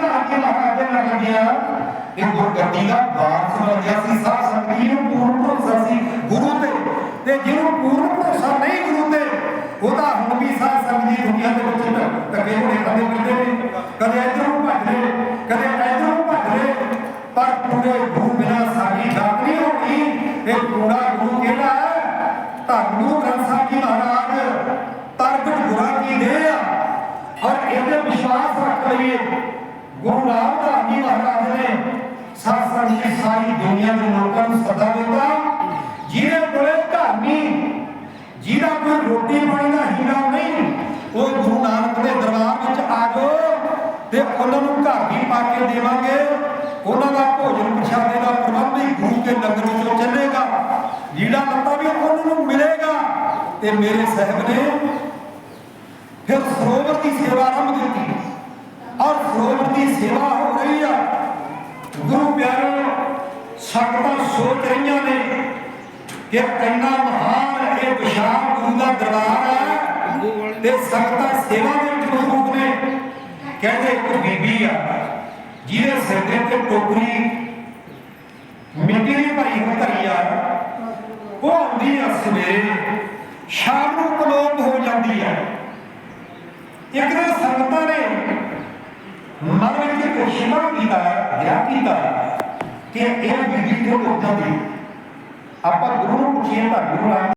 ਰਾਮਦਾਸ ਜੀ ਮਹਾਰਾਜ ਦੇ ਨਾਲ ਲੱਗਿਆ ਇਹ ਗੁਰਗੱਦੀ ਦਾ ਵਾਰਸ ਬਣ ਗਿਆ ਸੀ ਸਾਧ ਸੰਗਤ ਨੂੰ ਪੂਰਨ ਭਰੋਸਾ ਸੀ ਗੁਰੂ ਤੇ ਤੇ ਜਿਹਨੂੰ ਪੂਰਨ ਭਰੋਸਾ ਨਹੀਂ ਗੁਰੂ ਤੇ ਉਹਦਾ ਹੁਣ ਵੀ ਸਾਧ ਸੰਗਤ ਦੁਨੀਆ ਦੇ ਵਿੱਚ ਧੱਕੇ ਹੋਣੇ ਕਦੇ ਮਿਲਦੇ ਨੇ ਕਦੇ ਇੱਧਰੋਂ ਭੱਜਦੇ ਕਦੇ ਇੱਧਰੋਂ ਭੱਜਦੇ ਪਰ ਪੂਰੇ ਗੁਰੂ ਬਿਨਾ ਸਾਡੀ ਜਾਤ ਨਹੀਂ ਹੋਣੀ ਇਹ ਪੂਰਾ ਗੁਰੂ ਕਿਹੜਾ ਹੈ ਧੰਨ ਗੁਰੂ ਗ੍ਰੰਥ ਸਾਹਿਬ ਜੀ ਮਹਾਰਾਜ ਤਰਕਟ ਗੁਰਾਂ ਕੀ ਦੇ ਆ ਔਰ ਇਹਦੇ ਵਿਸ਼ਵਾਸ ਰੱਖ ਲਈਏ ਗੁਰੂ ਰਾਮਦਾਸ ਜੀ ਮਹਾਰਾਜ ਨੇ ਸਾਧ ਸੰਗਤ ਦੀ ਸਾਰੀ ਦੁਨੀਆ ਦੇ ਲੋਕਾਂ ਨੂੰ ਸਦਾ ਦਿੱਤਾ। ਜਿਹਦੇ ਕੋਲੇ ਘਰ ਜਿਹਦਾ ਕੋਈ ਰੋਟੀ ਪਾਣੀ ਦਾ ਹੀਰਾ ਨਹੀਂ, ਉਹ ਗੁਰੂ ਨਾਨਕ ਦੇ ਦਰਬਾਰ ਵਿੱਚ ਆ ਜਾਓ ਤੇ ਉਹਨਾਂ ਨੂੰ ਘਰ ਵੀ ਪਾ ਕੇ ਦੇਵਾਂਗੇ। ਉਹਨਾਂ ਦਾ ਭੋਜਨ ਪ੍ਰਸ਼ਾਦੇ ਦਾ ਪ੍ਰਬੰਧ ਵੀ ਗੁਰੂ ਦੇ ਲੰਗਰ ਵਿੱਚੋਂ ਚੱਲੇਗਾ। ਲੀੜਾ ਲੱਤਾ ਵੀ ਉਹਨਾਂ ਨੂੰ ਮਿਲੇਗਾ। ਤੇ ਮੇਰੇ ਸਾਹਿਬ ਨੇ ਫਿਰ ਸਰੋਵਰ ਦੀ ਸੇਵਾ ਆਰੰਭ ਦਿੱਤੀ ਔਰ ਸਰੋਵਰ ਦੀ ਸੇਵਾ ਹੋ ਰਹੀ ਆ। ਗੁਰੂ ਪਿਆਰੇ ਸੰਗਤਾਂ ਸੋਚ ਰਹੀਆਂ ਨੇ ਕਿ ਇੰਨਾ ਮਹਾਨ ਇਹ ਵਿਸ਼ਾਲ ਗੁਰੂ ਦਾ ਦਰਬਾਰ ਹੈ ਤੇ ਸੰਗਤਾਂ ਸੇਵਾ ਦੇ ਵਿੱਚ ਮਸਰੂਫ ਨੇ। ਕਹਿੰਦੇ ਇੱਕ ਬੀਬੀ ਆ, ਜਿਹਦੇ ਸਿਰ ਦੇ ਉੱਤੇ ਟੋਕਰੀ, ਮਿੱਟੀ ਦੀ ਭਰੀ ਹੋਈ ਆ। ਉਹ ਆਉਂਦੀ ਆ ਸਵੇਰੇ, ਸ਼ਾਮ ਨੂੰ ਕਲੋਪ ਹੋ ਜਾਂਦੀ ਆ। ਇੱਕ ਦਿਨ ਸੰਗਤਾਂ ਨੇ ਇੱਕ ਸ਼ਿਮਾ ਵਿਆਹ ਕੀਤਾ ਕਿ ਇਹ ਬੀਬੀ ਕਿਉਂ ਉੱਠ ਆਪਾਂ ਗੁਰੂ ਨੂੰ ਪੁੱਛੀਏ, ਤਾਂ ਗੁਰੂ ਰਾਮ